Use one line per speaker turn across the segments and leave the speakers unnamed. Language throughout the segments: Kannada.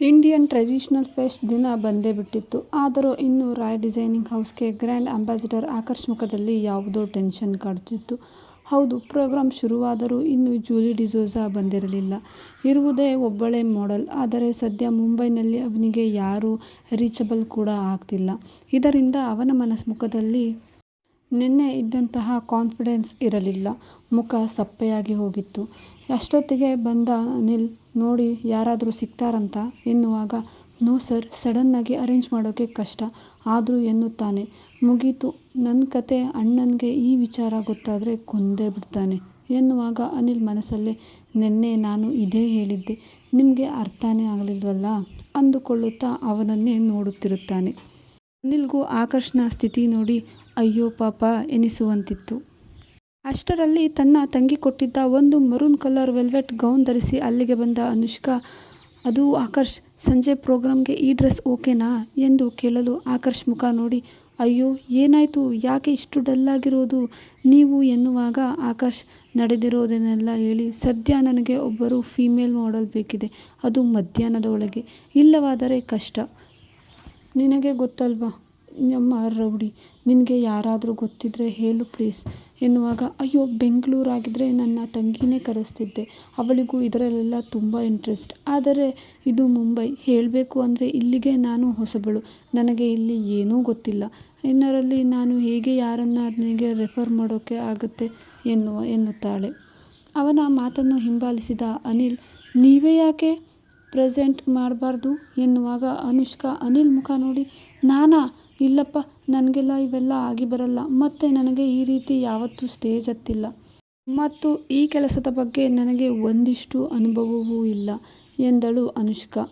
ಇಂಡಿಯನ್ ಟ್ರೆಡಿಷನಲ್ ಫೆಸ್ಟ್ ದಿನ ಬಂದೇ ಬಿಟ್ಟಿತ್ತು. ಆದರೂ ಇನ್ನೂ ರಾಯ್ ಡಿಸೈನಿಂಗ್ ಹೌಸ್ಗೆ ಗ್ರ್ಯಾಂಡ್ ಅಂಬಾಸಿಡರ್ ಆಕರ್ಷ್ ಮುಖದಲ್ಲಿ ಯಾವುದೋ ಟೆನ್ಷನ್ ಕಾಡುತ್ತಿತ್ತು. ಹೌದು, ಪ್ರೋಗ್ರಾಂ ಶುರುವಾದರೂ ಇನ್ನೂ ಜೂಲಿ ಡಿಸೋಸ ಬಂದಿರಲಿಲ್ಲ. ಇರುವುದೇ ಒಬ್ಬಳೇ ಮಾಡೆಲ್. ಆದರೆ ಸದ್ಯ ಮುಂಬೈನಲ್ಲಿ ಅವನಿಗೆ ಯಾರೂ ರೀಚಬಲ್ ಕೂಡ ಆಗ್ತಿಲ್ಲ. ಇದರಿಂದ ಅವನ ಮುಖದಲ್ಲಿ ನೆನ್ನೆ ಇದ್ದಂತಹ ಕಾನ್ಫಿಡೆನ್ಸ್ ಇರಲಿಲ್ಲ. ಮುಖ ಸಪ್ಪೆಯಾಗಿ ಹೋಗಿತ್ತು. ಅಷ್ಟೊತ್ತಿಗೆ ಬಂದ ಅನಿಲ್, ನೋಡಿ, ಯಾರಾದರೂ ಸಿಗ್ತಾರಂತ ಎನ್ನುವಾಗ, ನೋ ಸರ್ ಸಡನ್ನಾಗಿ ಅರೇಂಜ್ ಮಾಡೋಕ್ಕೆ ಕಷ್ಟ. ಆದರೂ ಎನ್ನುತ್ತಾನೆ. ಮುಗೀತು ನನ್ನ ಕತೆ ಅಣ್ಣನಿಗೆ ಈ ವಿಚಾರ ಗೊತ್ತಾದರೆ ಕೊಂದೇ ಬಿಡ್ತಾನೆ ಎನ್ನುವಾಗ ಅನಿಲ್ ಮನಸ್ಸಲ್ಲೇ, ನಿನ್ನೆ ನಾನು ಇದೇ ಹೇಳಿದ್ದೆ. ನಿಮಗೆ ಅರ್ಥನೇ ಆಗಲಿಲ್ವಲ್ಲ ಅಂದುಕೊಳ್ಳುತ್ತಾ ಅವನನ್ನೇ ನೋಡುತ್ತಿರುತ್ತಾನೆ. ಅನಿಲ್ಗೂ ಆಕರ್ಷಣ ಸ್ಥಿತಿ ನೋಡಿ, ಅಯ್ಯೋ ಪಾಪ, ಎನಿಸುವಂತಿತ್ತು. ಅಷ್ಟರಲ್ಲಿ ತನ್ನ ತಂಗಿ ಕೊಟ್ಟಿದ್ದ ಒಂದು ಮರೂನ್ ಕಲರ್ ವೆಲ್ವೆಟ್ ಗೌನ್ ಧರಿಸಿ ಅಲ್ಲಿಗೆ ಬಂದ ಅನುಷ್ಕಾ, ಅದು ಆಕರ್ಷ್, ಸಂಜೆ ಪ್ರೋಗ್ರಾಮ್ಗೆ ಈ ಡ್ರೆಸ್ ಓಕೆನಾ ಎಂದು ಕೇಳಲು ಆಕರ್ಷ್ ಮುಖ ನೋಡಿ, ಅಯ್ಯೋ, ಏನಾಯಿತು ಯಾಕೆ ಇಷ್ಟು ಡಲ್ಲಾಗಿರೋದು ನೀವು ಎನ್ನುವಾಗ ಆಕರ್ಷ್ ನಡೆದಿರೋದನ್ನೆಲ್ಲ ಹೇಳಿ, ಸದ್ಯ ನನಗೆ ಒಬ್ಬರು ಫೀಮೇಲ್ ಮಾಡೆಲ್ ಬೇಕಿದೆ. ಅದು ಮಧ್ಯಾಹ್ನದ ಒಳಗೆ. ಇಲ್ಲವಾದರೆ ಕಷ್ಟ. ನಿನಗೆ ಗೊತ್ತಲ್ವಾ, ನಮ್ಮ ರೌಡಿ. ನಿನಗೆ ಯಾರಾದರೂ ಗೊತ್ತಿದ್ದರೆ ಹೇಳು ಪ್ಲೀಸ್ ಎನ್ನುವಾಗ, ಅಯ್ಯೋ, ಬೆಂಗಳೂರಾಗಿದ್ರೆ ನನ್ನ ತಂಗಿನೇ ಕರೆಸ್ತಿದ್ದೆ. ಅವಳಿಗೂ ಇದರಲ್ಲೆಲ್ಲ ತುಂಬ ಇಂಟ್ರೆಸ್ಟ್. ಆದರೆ ಇದು ಮುಂಬೈ. ಹೇಳಬೇಕು ಅಂದರೆ ಇಲ್ಲಿಗೆ ನಾನು ಹೊಸಬಳು. ನನಗೆ ಇಲ್ಲಿ ಏನೂ ಗೊತ್ತಿಲ್ಲ. ಇನ್ನರಲ್ಲಿ ನಾನು ಹೇಗೆ ಯಾರನ್ನಾದ್ರೂ ರೆಫರ್ ಮಾಡೋಕ್ಕೆ ಆಗುತ್ತೆ ಎನ್ನುವ, ಎನ್ನುತ್ತಾಳೆ. ಅವನ ಮಾತನ್ನು ಹಿಂಬಾಲಿಸಿದ ಅನಿಲ್, ನೀವೇ ಯಾಕೆ ಪ್ರೆಸೆಂಟ್ ಮಾಡಬಾರ್ದು ಎನ್ನುವಾಗ ಅನುಷ್ಕಾ ಅನಿಲ್ ಮುಖ ನೋಡಿ, ನಾನಾ ಇಲ್ಲಪ್ಪ ನಂಗೆಲ್ಲ ಇವೆಲ್ಲ ಆಗಿ ಬರಲ್ಲ ಮತ್ತು ನನಗೆ ಈ ರೀತಿ ಯಾವತ್ತೂ ಸ್ಟೇಜ್ ಹತ್ತಿಲ್ಲ. ಮತ್ತು ಈ ಕೆಲಸದ ಬಗ್ಗೆ ನನಗೆ ಒಂದಿಷ್ಟು ಅನುಭವವೂ ಇಲ್ಲ, ಎಂದಳು ಅನುಷ್ಕಾ.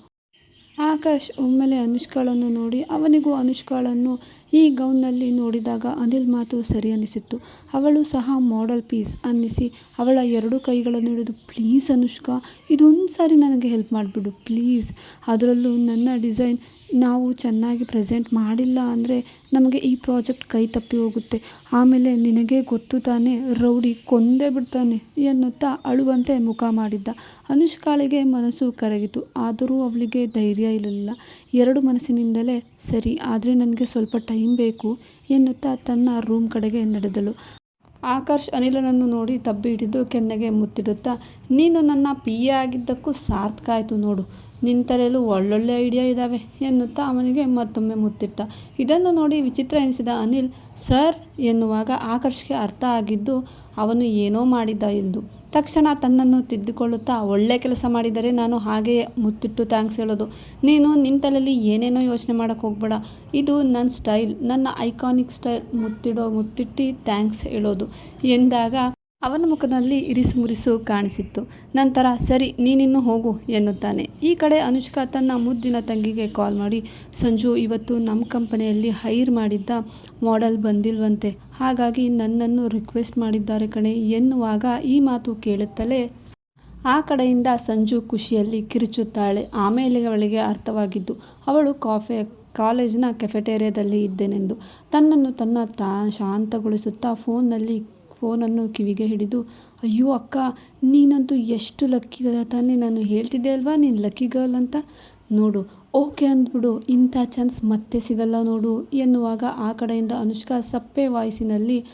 ಆಕಾಶ್ ಒಮ್ಮೆಲೆ ಅನುಷ್ಕಾಳನ್ನು ನೋಡಿ, ಅವನಿಗೂ ಅನುಷ್ಕಾಳನ್ನು ಈ ಗೌನ್ನಲ್ಲಿ ನೋಡಿದಾಗ ಅನಿಲ್ ಮಾತು ಸರಿ ಅನಿಸಿತ್ತು. ಅವಳು ಸಹ ಮಾಡೆಲ್ ಪೀಸ್ ಅನ್ನಿಸಿ ಅವಳ ಎರಡು ಕೈಗಳನ್ನು ಹಿಡಿದು ಪ್ಲೀಸ್ ಅನುಷ್ಕಾ ಇದೊಂದು ಸಾರಿ ನನಗೆ ಹೆಲ್ಪ್ ಮಾಡಿಬಿಡು ಪ್ಲೀಸ್ ಅದರಲ್ಲೂ, ನನ್ನ ಡಿಸೈನ್ ನಾವು ಚೆನ್ನಾಗಿ ಪ್ರೆಸೆಂಟ್ ಮಾಡಿಲ್ಲ ಅಂದರೆ ನಮಗೆ ಈ ಪ್ರಾಜೆಕ್ಟ್ ಕೈ ತಪ್ಪಿ ಹೋಗುತ್ತೆ. ಆಮೇಲೆ ನಿನಗೆ ಗೊತ್ತು ತಾನೆ, ರೌಡಿ ಕೊಂದೇ ಬಿಡ್ತಾನೆ ಎನ್ನುತ್ತಾ ಅಳುವಂತೆ ಮುಖ ಮಾಡಿದ್ದ. ಅನುಷ್ಕಾಳಿಗೆ ಮನಸ್ಸು ಕರಗಿತು. ಆದರೂ ಅವಳಿಗೆ ಧೈರ್ಯ ಇರಲಿಲ್ಲ. ಎರಡು ಮನಸ್ಸಿನಿಂದಲೇ, ಸರಿ, ಆದರೆ ನನಗೆ ಸ್ವಲ್ಪ ಟೈಮ್ ಬೇಕು ಎನ್ನುತ್ತಾ ತನ್ನ ರೂಮ್ ಕಡೆಗೆ ನಡೆದಳು. ಆಕರ್ಷ್ ಅನಿಲನನ್ನು ನೋಡಿ ತಬ್ಬಿ ಹಿಡಿದು ಕೆನ್ನೆಗೆ ಮುತ್ತಿಡುತ್ತಾ, ನೀನು ನನ್ನ ಪಿ. ಎ ಆಗಿದ್ದಕ್ಕೂ ಸಾರ್ಥಕ ಆಯಿತು ನೋಡು. ನಿನ್ ತಲೆಯಲ್ಲೂ ಒಳ್ಳೊಳ್ಳೆ ಐಡಿಯಾ ಇದಾವೆ ಎನ್ನುತ್ತಾ ಅವನಿಗೆ ಮತ್ತೊಮ್ಮೆ ಮುತ್ತಿಟ್ಟ. ಇದನ್ನು ನೋಡಿ ವಿಚಿತ್ರ ಎನಿಸಿದ ಅನಿಲ್, ಸರ್ ಎನ್ನುವಾಗ ಆಕರ್ಷಕ ಅರ್ಥ ಆಗಿದ್ದು, ಅವನು ಏನೋ ಮಾಡಿದ ಎಂದು. ತಕ್ಷಣ ತನ್ನನ್ನು ತಿದ್ದುಕೊಳ್ಳುತ್ತಾ, ಒಳ್ಳೆ ಕೆಲಸ ಮಾಡಿದರೆ ನಾನು ಹಾಗೆಯೇ ಮುತ್ತಿಟ್ಟು ಥ್ಯಾಂಕ್ಸ್ ಹೇಳೋದು. ನೀನು ನಿನ್ನ ತಲೆಯಲ್ಲಿ ಏನೇನೋ ಯೋಚನೆ ಮಾಡೋಕ್ಕೆ ಹೋಗ್ಬೇಡ. ಇದು ನನ್ನ ಸ್ಟೈಲ್ ನನ್ನ ಐಕಾನಿಕ್ ಸ್ಟೈಲ್ ಮುತ್ತಿಡೋ ಮುತ್ತಿಟ್ಟು ಥ್ಯಾಂಕ್ಸ್ ಹೇಳೋದು ಎಂದಾಗ ಅವನ ಮುಖದಲ್ಲಿ ಇರಿಸು ಮುರಿಸು ಕಾಣಿಸಿತ್ತು. ನಂತರ, ಸರಿ, ನೀನಿನ್ನು ಹೋಗು, ಎನ್ನುತ್ತಾನೆ. ಈ ಕಡೆ ಅನುಷ್ಕಾ ತನ್ನ ಮುದ್ದಿನ ತಂಗಿಗೆ ಕಾಲ್ ಮಾಡಿ, ಸಂಜು, ಇವತ್ತು ನಮ್ಮ ಕಂಪನಿಯಲ್ಲಿ ಹೈರ್ ಮಾಡಿದ್ದ ಮಾಡೆಲ್ ಬಂದಿಲ್ವಂತೆ ಹಾಗಾಗಿ ನನ್ನನ್ನು ರಿಕ್ವೆಸ್ಟ್ ಮಾಡಿದ್ದಾರೆ ಕಣೆ, ಎನ್ನುವಾಗ ಈ ಮಾತು ಕೇಳುತ್ತಲೇ ಆ ಕಡೆಯಿಂದ ಸಂಜು ಖುಷಿಯಲ್ಲಿ ಕಿರುಚುತ್ತಾಳೆ. ಆಮೇಲೆ ಅವಳಿಗೆ ಅರ್ಥವಾಗಿದ್ದು, ಅವಳು ಕಾಲೇಜಿನ ಕೆಫೆಟೇರಿಯಾದಲ್ಲಿ ಇದ್ದೇನೆಂದು. ತನ್ನನ್ನು ತನ್ನ ತಾ, ಶಾಂತಗೊಳಿಸುತ್ತಾ ಫೋನ್ ಅನ್ನು ಕಿವಿಗೆ ಹಿಡಿದು, ಅಯ್ಯೋ ಅಕ್ಕ, ನೀನಂತೂ ಎಷ್ಟು ಲಕ್ಕಿ ತಾನೇ ನಾನು ಹೇಳ್ತಿದ್ದೆ ಅಲ್ವಾ ನೀನು ಲಕ್ಕಿ ಗರ್ಲ್ ಅಂತ. ನೋಡು, ಓಕೆ ಅಂದ್ಬಿಡು, ಇಂಥ ಚಾನ್ಸ್ ಮತ್ತೆ ಸಿಗಲ್ಲ ನೋಡು, ಎನ್ನುವಾಗ ಆ ಕಡೆಯಿಂದ ಅನುಷ್ಕಾ ಸಪ್ಪೆ ವಾಯ್ಸಿನಲ್ಲಿ,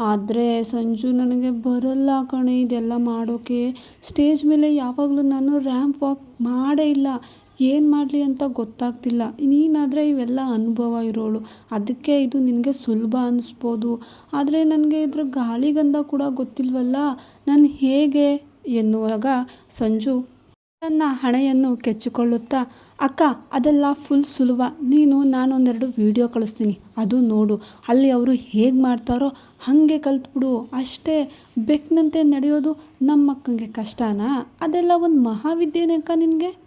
ಆದರೆ ಸಂಜು, ನನಗೆ ಬರಲ್ಲ ಕಣೆ, ಇದೆಲ್ಲ ಮಾಡೋಕೆ. ಸ್ಟೇಜ್ ಮೇಲೆ ಯಾವಾಗಲೂ ನಾನು ರ್ಯಾಂಪ್ ವಾಕ್ ಮಾಡೇ ಇಲ್ಲ. ಏನ್ ಮಾಡಲಿ ಅಂತ ಗೊತ್ತಾಗ್ತಿಲ್ಲ. ನೀನಾದರೆ ಇವೆಲ್ಲ ಅನುಭವ ಇರೋಳು. ಅದಕ್ಕೆ ಇದು ನಿನಗೆ ಸುಲಭ ಅನ್ನಿಸ್ಬೋದು ಆದರೆ ನನಗೆ ಇದ್ರ ಗಾಳಿಗಂಧ ಕೂಡ ಗೊತ್ತಿಲ್ವಲ್ಲ ನಾನು ಹೇಗೆ ಎನ್ನುವಾಗ ಸಂಜು ತನ್ನ ಹಣೆಯನ್ನು ಕೆಚ್ಚಿಕೊಳ್ಳುತ್ತಾ, ಅಕ್ಕ, ಅದೆಲ್ಲ ಫುಲ್ ಸುಲಭ. ನೀನು, ನಾನೊಂದೆರಡು ವಿಡಿಯೋ ಕಳಿಸ್ತೀನಿ. ಅದು ನೋಡು. ಅಲ್ಲಿ ಅವರು ಹೇಗೆ ಮಾಡ್ತಾರೋ ಹಾಗೆ ಕಲ್ತ್ಬಿಡು ಅಷ್ಟೇ. ಬೆಕ್ಕಿನಂತೆ ನಡೆಯೋದು ನಮ್ಮಕ್ಕಂಗೆ ಕಷ್ಟನಾ. ಅದೆಲ್ಲ ಒಂದು ಮಹಾವಿದ್ಯೆನೇ ಅಕ್ಕ ನಿನ್ಗೆ.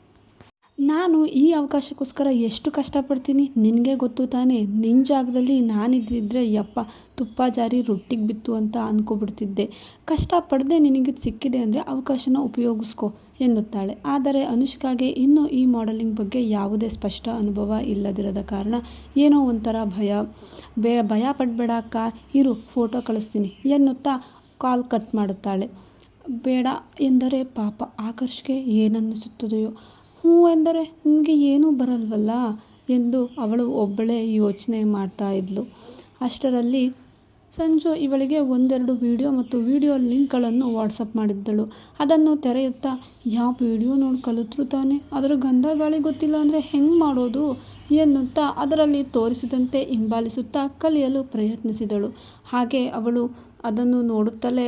ನಾನು ಈ ಅವಕಾಶಕ್ಕೋಸ್ಕರ ಎಷ್ಟು ಕಷ್ಟಪಡ್ತೀನಿ ನಿನಗೆ ಗೊತ್ತು ತಾನೇ ನಿನ್ನ ಜಾಗದಲ್ಲಿ ನಾನಿದ್ದಿದ್ರೆ ಯಪ್ಪ, ತುಪ್ಪ ಜಾರಿ ರೊಟ್ಟಿಗೆ ಬಿತ್ತು ಅಂತ ಅಂದ್ಕೊಬಿಡ್ತಿದ್ದೆ ಕಷ್ಟ ನಿನಗೆ ಸಿಕ್ಕಿದೆ ಅಂದರೆ ಅವಕಾಶನ ಉಪಯೋಗಿಸ್ಕೋ ಎನ್ನುತ್ತಾಳೆ. ಆದರೆ ಅನುಷ್ಕಾಗೆ ಇನ್ನೂ ಈ ಮಾಡೆಲಿಂಗ್ ಬಗ್ಗೆ ಯಾವುದೇ ಸ್ಪಷ್ಟ ಅನುಭವ ಇಲ್ಲದಿರದ ಕಾರಣ ಏನೋ ಒಂಥರ ಭಯ. ಬೇ, ಭಯ ಪಡಬೇಡ ಅಕ್ಕಾ ಇರು, ಫೋಟೋ ಕಳಿಸ್ತೀನಿ ಎನ್ನುತ್ತಾ ಕಾಲ್ ಕಟ್ ಮಾಡುತ್ತಾಳೆ. ಬೇಡ ಎಂದರೆ ಪಾಪ, ಆಕರ್ಷ್ಗೆ ಏನನ್ನಿಸುತ್ತದೆಯೋ. ಹ್ಞೂ ಎಂದರೆ ನಿನಗೆ ಏನೂ ಬರಲ್ವಲ್ಲ ಎಂದು ಅವಳು ಒಬ್ಬಳೇ ಯೋಚನೆ ಮಾಡ್ತಾ ಇದ್ಳು ಅಷ್ಟರಲ್ಲಿ ಸಂಜು ಇವಳಿಗೆ ಒಂದೆರಡು ವಿಡಿಯೋ ಮತ್ತು ವಿಡಿಯೋ ಲಿಂಕ್ಗಳನ್ನು ವಾಟ್ಸಪ್ ಮಾಡಿದ್ದಳು. ಅದನ್ನು ತೆರೆಯುತ್ತಾ ಯಾವ ವಿಡಿಯೋ ನೋಡಿ ಕಲಿತರು ತಾನೆ? ಅದರ ಗಂಧ ಗಾಳಿ ಗೊತ್ತಿಲ್ಲ ಅಂದರೆ ಹೆಂಗೆ ಮಾಡೋದು? ಎನ್ನುತ್ತಾ ಅದರಲ್ಲಿ ತೋರಿಸಿದಂತೆ ಹಿಂಬಾಲಿಸುತ್ತಾ ಕಲಿಯಲು ಪ್ರಯತ್ನಿಸಿದಳು. ಹಾಗೆ ಅವಳು ಅದನ್ನು ನೋಡುತ್ತಲೇ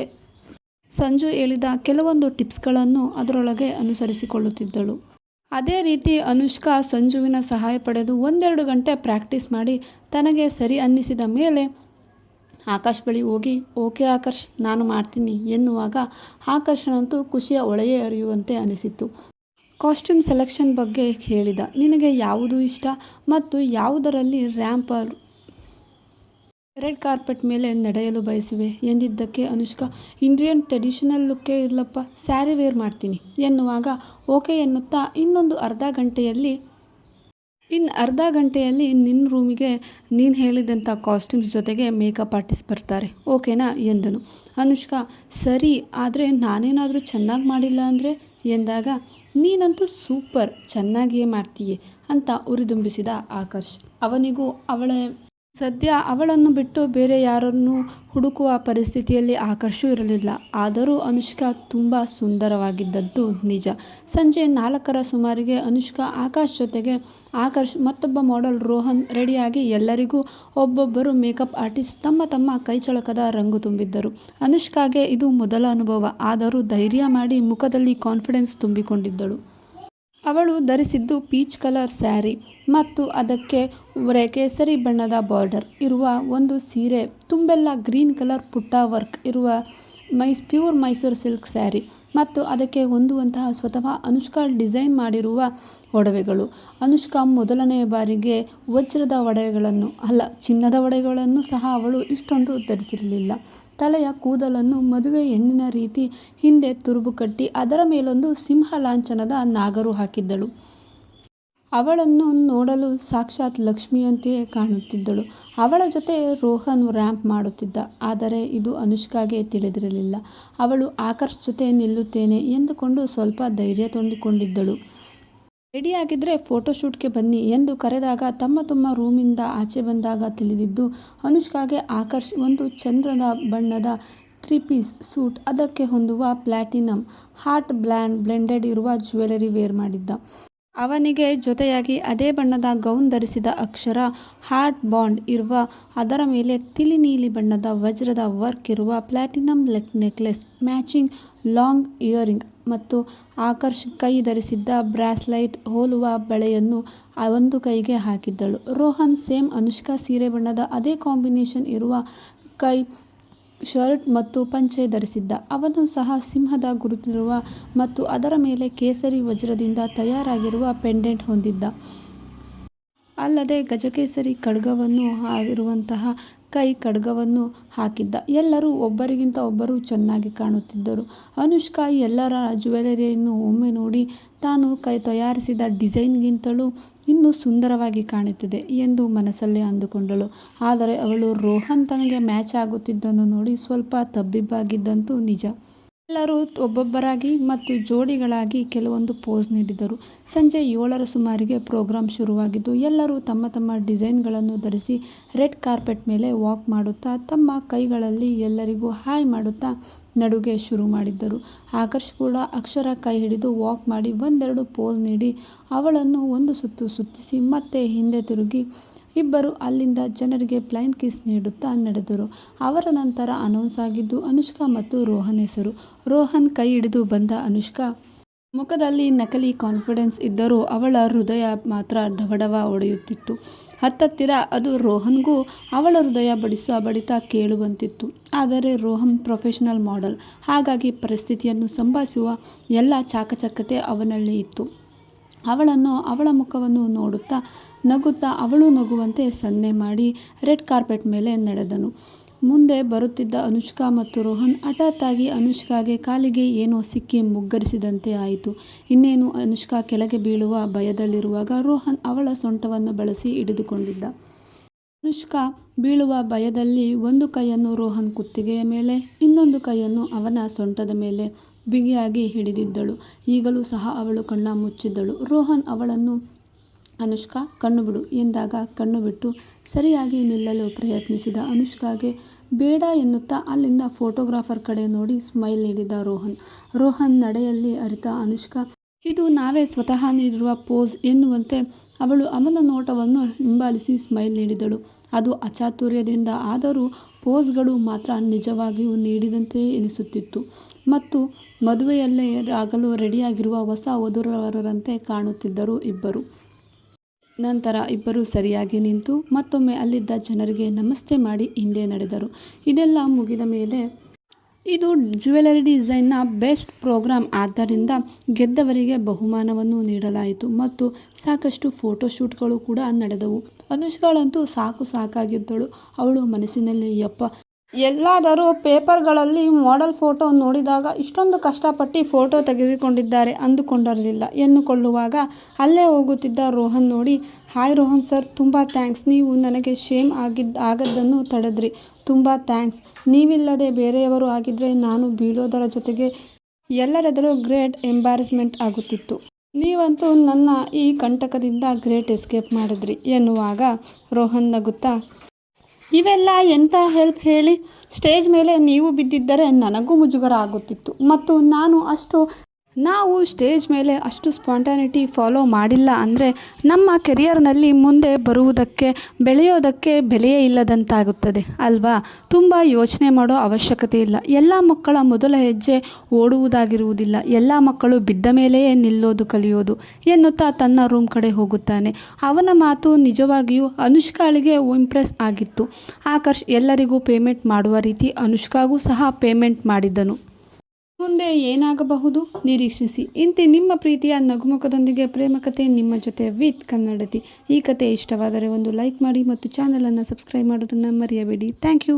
ಸಂಜು ಹೇಳಿದ ಕೆಲವೊಂದು ಟಿಪ್ಸ್ಗಳನ್ನು ಅದರೊಳಗೆ ಅನುಸರಿಸಿಕೊಳ್ಳುತ್ತಿದ್ದಳು. ಅದೇ ರೀತಿ ಅನುಷ್ಕಾ ಸಂಜುವಿನ ಸಹಾಯ ಪಡೆದು ಒಂದೆರಡು ಗಂಟೆ ಪ್ರಾಕ್ಟೀಸ್ ಮಾಡಿ ತನಗೆ ಸರಿ ಅನ್ನಿಸಿದ ಮೇಲೆ ಆಕಾಶ್ ಬಳಿ ಹೋಗಿ, ಓಕೆ ಆಕರ್ಷ್ ನಾನು ಮಾಡ್ತೀನಿ ಎನ್ನುವಾಗ ಆಕರ್ಷಣಂತೂ ಖುಷಿಯ ಒಳೆಯೇ ಅರಿಯುವಂತೆ ಅನಿಸಿತ್ತು. ಕಾಸ್ಟ್ಯೂಮ್ ಸೆಲೆಕ್ಷನ್ ಬಗ್ಗೆ ಹೇಳಿದ, ನಿನಗೆ ಯಾವುದು ಇಷ್ಟ? ಮತ್ತು ಯಾವುದರಲ್ಲಿ ರ್ಯಾಂಪರ್ ರೆಡ್ ಕಾರ್ಪೆಟ್ ಮೇಲೆ ನಡೆಯಲು ಬಯಸುವೆ ಎಂದಿದ್ದಕ್ಕೆ ಅನುಷ್ಕಾ, ಇಂಡಿಯನ್ ಟ್ರೆಡಿಷನಲ್ ಲುಕ್ಕೇ ಇರಲಪ್ಪ, ಸ್ಯಾರಿ ವೇರ್ ಮಾಡ್ತೀನಿ ಎನ್ನುವಾಗ ಓಕೆ ಎನ್ನುತ್ತಾ ಇನ್ನೊಂದು ಅರ್ಧ ಗಂಟೆಯಲ್ಲಿ ಇನ್ನು ಅರ್ಧ ಗಂಟೆಯಲ್ಲಿ ನಿನ್ನ ರೂಮಿಗೆ ನೀನು ಹೇಳಿದಂಥ ಕಾಸ್ಟ್ಯೂಮ್ಸ್ ಜೊತೆಗೆ ಮೇಕಪ್ ಆರ್ಟಿಸ್ಟ್ ಬರ್ತಾರೆ, ಓಕೆನಾ ಎಂದನು. ಅನುಷ್ಕಾ, ಸರಿ, ಆದರೆ ನಾನೇನಾದರೂ ಚೆನ್ನಾಗಿ ಮಾಡಿಲ್ಲ ಅಂದರೆ? ಎಂದಾಗ, ನೀನಂತೂ ಸೂಪರ್, ಚೆನ್ನಾಗಿಯೇ ಮಾಡ್ತೀಯೆ ಅಂತ ಉರಿದುಂಬಿಸಿದ ಆಕರ್ಷ್. ಅವನಿಗೂ ಅವಳ ಸದ್ಯ ಅವಳನ್ನು ಬಿಟ್ಟು ಬೇರೆ ಯಾರನ್ನು ಹುಡುಕುವ ಪರಿಸ್ಥಿತಿಯಲ್ಲಿ ಆಕರ್ಷು ಇರಲಿಲ್ಲ. ಆದರೂ ಅನುಷ್ಕಾ ತುಂಬ ಸುಂದರವಾಗಿದ್ದದ್ದು ನಿಜ. ಸಂಜೆ ನಾಲ್ಕರ ಸುಮಾರಿಗೆ ಅನುಷ್ಕಾ ಆಕಾಶ್ ಜೊತೆಗೆ ಆಕರ್ಷ್ ಮತ್ತೊಬ್ಬ ಮಾಡೆಲ್ ರೋಹನ್ ರೆಡಿಯಾಗಿ ಎಲ್ಲರಿಗೂ ಒಬ್ಬೊಬ್ಬರು ಮೇಕಪ್ ಆರ್ಟಿಸ್ಟ್ ತಮ್ಮ ತಮ್ಮ ಕೈಚಳಕದ ರಂಗು ತುಂಬಿದ್ದರು. ಅನುಷ್ಕಾಗೆ ಇದು ಮೊದಲ ಅನುಭವ. ಆದರೂ ಧೈರ್ಯ ಮಾಡಿ ಮುಖದಲ್ಲಿ ಕಾನ್ಫಿಡೆನ್ಸ್ ತುಂಬಿಕೊಂಡಿದ್ದಳು. ಅವಳು ಧರಿಸಿದ್ದು ಪೀಚ್ ಕಲರ್ ಸ್ಯಾರಿ ಮತ್ತು ಅದಕ್ಕೆ ಕೇಸರಿ ಬಣ್ಣದ ಬಾರ್ಡರ್ ಇರುವ ಒಂದು ಸೀರೆ, ತುಂಬೆಲ್ಲ ಗ್ರೀನ್ ಕಲರ್ ಪುಟ್ಟ ವರ್ಕ್ ಇರುವ ಮೈಸ್ ಪ್ಯೂರ್ ಮೈಸೂರು ಸಿಲ್ಕ್ ಸ್ಯಾರಿ ಮತ್ತು ಅದಕ್ಕೆ ಹೊಂದುವಂತಹ ಸ್ವತಃ ಅನುಷ್ಕಾ ಡಿಸೈನ್ ಮಾಡಿರುವ ಒಡವೆಗಳು. ಅನುಷ್ಕಾ ಮೊದಲನೆಯ ಬಾರಿಗೆ ವಜ್ರದ ಒಡವೆಗಳನ್ನು, ಅಲ್ಲ ಚಿನ್ನದ ಒಡವೆಗಳನ್ನು ಸಹ ಅವಳು ಇಷ್ಟೊಂದು ಧರಿಸಿರಲಿಲ್ಲ. ತಲೆಯ ಕೂದಲನ್ನು ಮದುವೆ ಹೆಣ್ಣಿನ ರೀತಿ ಹಿಂದೆ ತುರುಬು ಕಟ್ಟಿ ಅದರ ಮೇಲೊಂದು ಸಿಂಹ ಲಾಂಛನದ ನಾಗರು ಹಾಕಿದ್ದಳು. ಅವಳನ್ನು ನೋಡಲು ಸಾಕ್ಷಾತ್ ಲಕ್ಷ್ಮಿಯಂತೆಯೇ ಕಾಣುತ್ತಿದ್ದಳು. ಅವಳ ಜೊತೆ ರೋಹನ್ ರ್ಯಾಂಪ್ ಮಾಡುತ್ತಿದ್ದ, ಆದರೆ ಇದು ಅನುಷ್ಕಾಗೆ ತಿಳಿದಿರಲಿಲ್ಲ. ಅವಳು ಆಕರ್ಷ್ ಜೊತೆ ನಿಲ್ಲುತ್ತೇನೆ ಎಂದುಕೊಂಡು ಸ್ವಲ್ಪ ಧೈರ್ಯ ತಂದುಕೊಂಡಿದ್ದಳು ರೆಡಿಯಾಗಿದ್ದರೆ ಫೋಟೋಶೂಟ್ಗೆ ಬನ್ನಿ ಎಂದು ಕರೆದಾಗ ತಮ್ಮ ತಮ್ಮ ರೂಮಿಂದ ಆಚೆ ಬಂದಾಗ ತಿಳಿದಿದ್ದು, ಅನುಷ್ಕಾಗೆ ಆಕರ್ಷ್ ಒಂದು ಚಂದ್ರದ ಬಣ್ಣದ ತ್ರೀ ಸೂಟ್ ಅದಕ್ಕೆ ಹೊಂದುವ ಪ್ಲಾಟಿನಮ್ ಹಾರ್ಟ್ ಬ್ಲ್ಯಾಂಡ್, ಬ್ಲೆಂಡೆಡ್ ಇರುವ ಜ್ಯುವೆಲರಿ ವೇರ್ ಮಾಡಿದ್ದ. ಅವನಿಗೆ ಜೊತೆಯಾಗಿ ಅದೇ ಬಣ್ಣದ ಗೌನ್ ಧರಿಸಿದ ಅಕ್ಷರ, ಹಾರ್ಟ್ ಬಾಂಡ್ ಇರುವ, ಅದರ ಮೇಲೆ ತಿಳಿ ನೀಲಿ ಬಣ್ಣದ ವಜ್ರದ ವರ್ಕ್ ಇರುವ ಪ್ಲಾಟಿನಮ್ ಲೆಕ್ ನೆಕ್ಲೆಸ್ ಮ್ಯಾಚಿಂಗ್ ಲಾಂಗ್ ಇಯರಿಂಗ್ ಮತ್ತು ಆಕರ್ಷ್ ಕೈ ಧರಿಸಿದ್ದ ಬ್ರಾಸ್ಲೈಟ್ ಹೋಲುವ ಬಳೆಯನ್ನು ಒಂದು ಕೈಗೆ ಹಾಕಿದ್ದಳು. ರೋಹನ್ ಸೇಮ್ ಅನುಷ್ಕಾ ಸೀರೆ ಬಣ್ಣದ ಅದೇ ಕಾಂಬಿನೇಷನ್ ಇರುವ ಕೈ ಶರ್ಟ್ ಮತ್ತು ಪಂಚೆ ಧರಿಸಿದ್ದ. ಅವನು ಸಹ ಸಿಂಹದ ಗುರುತಿರುವ ಮತ್ತು ಅದರ ಮೇಲೆ ಕೇಸರಿ ವಜ್ರದಿಂದ ತಯಾರಾಗಿರುವ ಪೆಂಡೆಂಟ್ ಹೊಂದಿದ್ದ. ಅಲ್ಲದೆ ಗಜಕೇಸರಿ ಖಡ್ಗವನ್ನು ಆಗಿರುವಂತಹ ಕೈ ಖಡ್ಗವನ್ನು ಹಾಕಿದ್ದ. ಎಲ್ಲರೂ ಒಬ್ಬರಿಗಿಂತ ಒಬ್ಬರು ಚೆನ್ನಾಗಿ ಕಾಣುತ್ತಿದ್ದರು. ಅನುಷ್ಕಾ ಎಲ್ಲರ ಜ್ಯುವೆಲರಿಯನ್ನು ಒಮ್ಮೆ ನೋಡಿ, ತಾನು ಕೈ ತಯಾರಿಸಿದ ಡಿಸೈನ್ಗಿಂತಲೂ ಇನ್ನೂ ಸುಂದರವಾಗಿ ಕಾಣುತ್ತಿದೆ ಎಂದು ಮನಸ್ಸಲ್ಲೇ ಅಂದುಕೊಂಡಳು. ಆದರೆ ಅವಳು ರೋಹನ್ ತನಗೆ ಮ್ಯಾಚ್ ಆಗುತ್ತಿದ್ದನ್ನು ನೋಡಿ ಸ್ವಲ್ಪ ತಬ್ಬಿಬ್ಬಾಗಿದ್ದಂತೂ ನಿಜ. ಎಲ್ಲರೂ ಒಬ್ಬೊಬ್ಬರಾಗಿ ಮತ್ತು ಜೋಡಿಗಳಾಗಿ ಕೆಲವೊಂದು ಪೋಸ್ ನೀಡಿದರು. ಸಂಜೆ ಏಳರ ಸುಮಾರಿಗೆ ಪ್ರೋಗ್ರಾಂ ಶುರುವಾಗಿದ್ದು, ಎಲ್ಲರೂ ತಮ್ಮ ತಮ್ಮ ಡಿಸೈನ್ಗಳನ್ನು ಧರಿಸಿ ರೆಡ್ ಕಾರ್ಪೆಟ್ ಮೇಲೆ ವಾಕ್ ಮಾಡುತ್ತಾ, ತಮ್ಮ ಕೈಗಳಲ್ಲಿ ಎಲ್ಲರಿಗೂ ಹಾಯ್ ಮಾಡುತ್ತಾ ನಡುಗೆ ಶುರು ಮಾಡಿದ್ದರು. ಆಕರ್ಷ್ ಕೂಡ ಅಕ್ಷರ ಕೈ ಹಿಡಿದು ವಾಕ್ ಮಾಡಿ ಒಂದೆರಡು ಪೋಸ್ ನೀಡಿ ಅವಳನ್ನು ಒಂದು ಸುತ್ತು ಸುತ್ತಿಸಿ ಮತ್ತೆ ಹಿಂದೆ ತಿರುಗಿ ಇಬ್ಬರು ಅಲ್ಲಿಂದ ಜನರಿಗೆ ಬ್ಲೈಂಡ್ ಕಿಸ್ ನೀಡುತ್ತಾ ನಡೆದರು. ಅವರ ನಂತರ ಅನೌನ್ಸ್ ಆಗಿದ್ದು ಅನುಷ್ಕಾ ಮತ್ತು ರೋಹನ್ ಹೆಸರು. ರೋಹನ್ ಕೈ ಹಿಡಿದು ಬಂದ ಅನುಷ್ಕಾ, ಮುಖದಲ್ಲಿ ನಕಲಿ ಕಾನ್ಫಿಡೆನ್ಸ್ ಇದ್ದರೂ ಅವಳ ಹೃದಯ ಮಾತ್ರ ಡವಡವ ಒಡೆಯುತ್ತಿತ್ತು. ಹತ್ತತ್ತಿರ ಅದು ರೋಹನ್ಗೂ ಅವಳ ಹೃದಯ ಬಡಿಸುವ ಬಡಿತ ಕೇಳುವಂತಿತ್ತು. ಆದರೆ ರೋಹನ್ ಪ್ರೊಫೆಷನಲ್ ಮಾಡೆಲ್. ಹಾಗಾಗಿ ಪರಿಸ್ಥಿತಿಯನ್ನು ಸಂಭಾಳಿಸುವ ಎಲ್ಲ ಚಾಕಚಕ್ಯತೆ ಅವನಲ್ಲಿ ಇತ್ತು. ಅವಳನ್ನು, ಅವಳ ಮುಖವನ್ನು ನೋಡುತ್ತಾ ನಗುತ್ತಾ ಅವಳು ನಗುವಂತೆ ಸನ್ನೆ ಮಾಡಿ ರೆಡ್ ಕಾರ್ಪೆಟ್ ಮೇಲೆ ನಡೆದನು. ಮುಂದೆ ಬರುತ್ತಿದ್ದ ಅನುಷ್ಕಾ ಮತ್ತು ರೋಹನ್ ಹಠಾತ್ತಾಗಿ ಅನುಷ್ಕಾಗೆ ಕಾಲಿಗೆ ಏನೋ ಸಿಕ್ಕಿ ಮುಗ್ಗರಿಸಿದಂತೆ ಆಯಿತು. ಇನ್ನೇನು ಅನುಷ್ಕಾ ಕೆಳಗೆ ಬೀಳುವ ಭಯದಲ್ಲಿರುವಾಗ ರೋಹನ್ ಅವಳ ಸೊಂಟವನ್ನು ಬಳಸಿ ಹಿಡಿದುಕೊಂಡಿದ್ದ. ಅನುಷ್ಕಾ ಬೀಳುವ ಭಯದಲ್ಲಿ ಒಂದು ಕೈಯನ್ನು ರೋಹನ್ ಕುತ್ತಿಗೆಯ ಮೇಲೆ, ಇನ್ನೊಂದು ಕೈಯನ್ನು ಅವನ ಸೊಂಟದ ಮೇಲೆ ಬಿಗಿಯಾಗಿ ಹಿಡಿದಿದ್ದಳು. ಈಗಲೂ ಸಹ ಅವಳು ಕಣ್ಣ ಮುಚ್ಚಿದ್ದಳು. ರೋಹನ್ ಅವಳನ್ನು, ಅನುಷ್ಕಾ, ಕಣ್ಣು ಬಿಡು ಎಂದಾಗ ಕಣ್ಣು ಬಿಟ್ಟು ಸರಿಯಾಗಿ ನಿಲ್ಲಲು ಪ್ರಯತ್ನಿಸಿದ ಅನುಷ್ಕಾಗೆ ಬೇಡ ಎನ್ನುತ್ತಾ ಅಲ್ಲಿಂದ ಫೋಟೋಗ್ರಾಫರ್ ಕಡೆ ನೋಡಿ ಸ್ಮೈಲ್ ನೀಡಿದ ರೋಹನ್. ರೋಹನ್ ನಡೆಯಲ್ಲಿ ಅರಿತ, ಅನುಷ್ಕಾ ಇದು ನಾವೇ ಸ್ವತಃ ನೀಡಿರುವ ಪೋಸ್ ಎನ್ನುವಂತೆ ಅವಳು ಅವನ ನೋಟವನ್ನು ಹಿಂಬಾಲಿಸಿ ಸ್ಮೈಲ್ ನೀಡಿದಳು. ಅದು ಅಚಾತುರ್ಯದಿಂದ ಆದರೂ ಪೋಸ್ಗಳು ಮಾತ್ರ ನಿಜವಾಗಿಯೂ ನೀಡಿದಂತೆಯೇ ಎನಿಸುತ್ತಿತ್ತು. ಮತ್ತು ಮದುವೆಯಲ್ಲೇ ಆಗಲು ರೆಡಿಯಾಗಿರುವ ಹೊಸ ವಧುವರರಂತೆ ಕಾಣುತ್ತಿದ್ದರು ಇಬ್ಬರು. ನಂತರ ಇಬ್ಬರು ಸರಿಯಾಗಿ ನಿಂತು ಮತ್ತೊಮ್ಮೆ ಅಲ್ಲಿದ್ದ ಜನರಿಗೆ ನಮಸ್ತೆ ಮಾಡಿ ಹಿಂದೆ ನಡೆದರು. ಇದೆಲ್ಲ ಮುಗಿದ ಮೇಲೆ ಇದು ಜ್ಯುವೆಲರಿ ಡಿಸೈನ್ನ ಬೆಸ್ಟ್ ಪ್ರೋಗ್ರಾಮ್ ಆದ್ದರಿಂದ ಗೆದ್ದವರಿಗೆ ಬಹುಮಾನವನ್ನು ನೀಡಲಾಯಿತು ಮತ್ತು ಸಾಕಷ್ಟು ಫೋಟೋಶೂಟ್ಗಳು ಕೂಡ ನಡೆದವು. ಅನುಷ್ಕಾಳಂತೂ ಸಾಕು ಸಾಕಾಗಿದ್ದಳು. ಅವಳು ಮನಸ್ಸಿನಲ್ಲಿ, ಯಪ್ಪ ಎಲ್ಲಾದರೂ ಪೇಪರ್ಗಳಲ್ಲಿ ಮಾಡೆಲ್ ಫೋಟೋ ನೋಡಿದಾಗ ಇಷ್ಟೊಂದು ಕಷ್ಟಪಟ್ಟು ಫೋಟೋ ತೆಗೆದುಕೊಂಡಿದ್ದಾರೆ ಅಂದುಕೊಂಡಿರಲಿಲ್ಲ. ಎನ್ನುಕೊಳ್ಳುವಾಗ ಅಲ್ಲೇ ಹೋಗುತ್ತಿದ್ದ ರೋಹನ್ ನೋಡಿ, ಹಾಯ್ ರೋಹನ್ ಸರ್, ತುಂಬ ಥ್ಯಾಂಕ್ಸ್. ನೀವು ನನಗೆ ಶೇಮ್ ಆಗಿದ್ದ ಆಗದ್ದನ್ನು ತಡೆದ್ರಿ. ತುಂಬ ಥ್ಯಾಂಕ್ಸ್. ನೀವಿಲ್ಲದೆ ಬೇರೆಯವರು ಆಗಿದ್ದರೆ ನಾನು ಬೀಳೋದರ ಜೊತೆಗೆ ಎಲ್ಲರೆದುರು ಗ್ರೇಟ್ ಎಂಬಾರಸ್ಮೆಂಟ್ ಆಗುತ್ತಿತ್ತು. ನೀವಂತೂ ನನ್ನ ಈ ಕಂಟಕದಿಂದ ಗ್ರೇಟ್ ಎಸ್ಕೇಪ್ ಮಾಡಿದ್ರಿ ಎನ್ನುವಾಗ ರೋಹನ್ ನಗುತ್ತಾ ಇವೆಲ್ಲ ಎಂಥ ಹೆಲ್ಪ್ ಹೇಳಿ ಸ್ಟೇಜ್ ಮೇಲೆ ನೀವು ಬಿದ್ದಿದ್ದರೆ ನನಗೂ ಮುಜುಗರ ಆಗುತ್ತಿತ್ತು. ಮತ್ತು ನಾನು ಅಷ್ಟು ನಾವು ಸ್ಟೇಜ್ ಮೇಲೆ ಅಷ್ಟು ಸ್ಪಾಂಟಾನಿಟಿ ಫಾಲೋ ಮಾಡಿಲ್ಲ ಅಂದರೆ ನಮ್ಮ ಕೆರಿಯರ್ನಲ್ಲಿ ಮುಂದೆ ಬರುವುದಕ್ಕೆ, ಬೆಳೆಯೋದಕ್ಕೆ ಬೆಲೆಯೇ ಇಲ್ಲದಂತಾಗುತ್ತದೆ ಅಲ್ವಾ? ತುಂಬ ಯೋಚನೆ ಮಾಡೋ ಅವಶ್ಯಕತೆ ಇಲ್ಲ. ಎಲ್ಲ ಮಕ್ಕಳ ಮೊದಲ ಹೆಜ್ಜೆ ಓಡುವುದಾಗಿರುವುದಿಲ್ಲ. ಎಲ್ಲ ಮಕ್ಕಳು ಬಿದ್ದ ಮೇಲೆಯೇ ನಿಲ್ಲೋದು ಕಲಿಯೋದು ಎನ್ನುತ್ತಾ ತನ್ನ ರೂಮ್ ಕಡೆ ಹೋಗುತ್ತಾನೆ. ಅವನ ಮಾತು ನಿಜವಾಗಿಯೂ ಅನುಷ್ಕಾಳಿಗೆ ಇಂಪ್ರೆಸ್ ಆಗಿತ್ತು. ಆಕರ್ಷ್ ಎಲ್ಲರಿಗೂ ಪೇಮೆಂಟ್ ಮಾಡುವ ರೀತಿ ಅನುಷ್ಕಾಗೂ ಸಹ ಪೇಮೆಂಟ್ ಮಾಡಿದ್ದನು. ಮುಂದೆ ಏನಾಗಬಹುದು? ನಿರೀಕ್ಷಿಸಿ. ಇಂತೆ ನಿಮ್ಮ ಪ್ರೀತಿಯ ನಗುಮುಖದೊಂದಿಗೆ ಪ್ರೇಮಕತೆ ನಿಮ್ಮ ಜೊತೆ ವಿತ್ ಕನ್ನಡತಿ. ಈ ಕತೆ ಇಷ್ಟವಾದರೆ ಒಂದು ಲೈಕ್ ಮಾಡಿ ಮತ್ತು ಚಾನಲನ್ನು ಸಬ್ಸ್ಕ್ರೈಬ್ ಮಾಡೋದನ್ನು ಮರೆಯಬೇಡಿ. Thank you.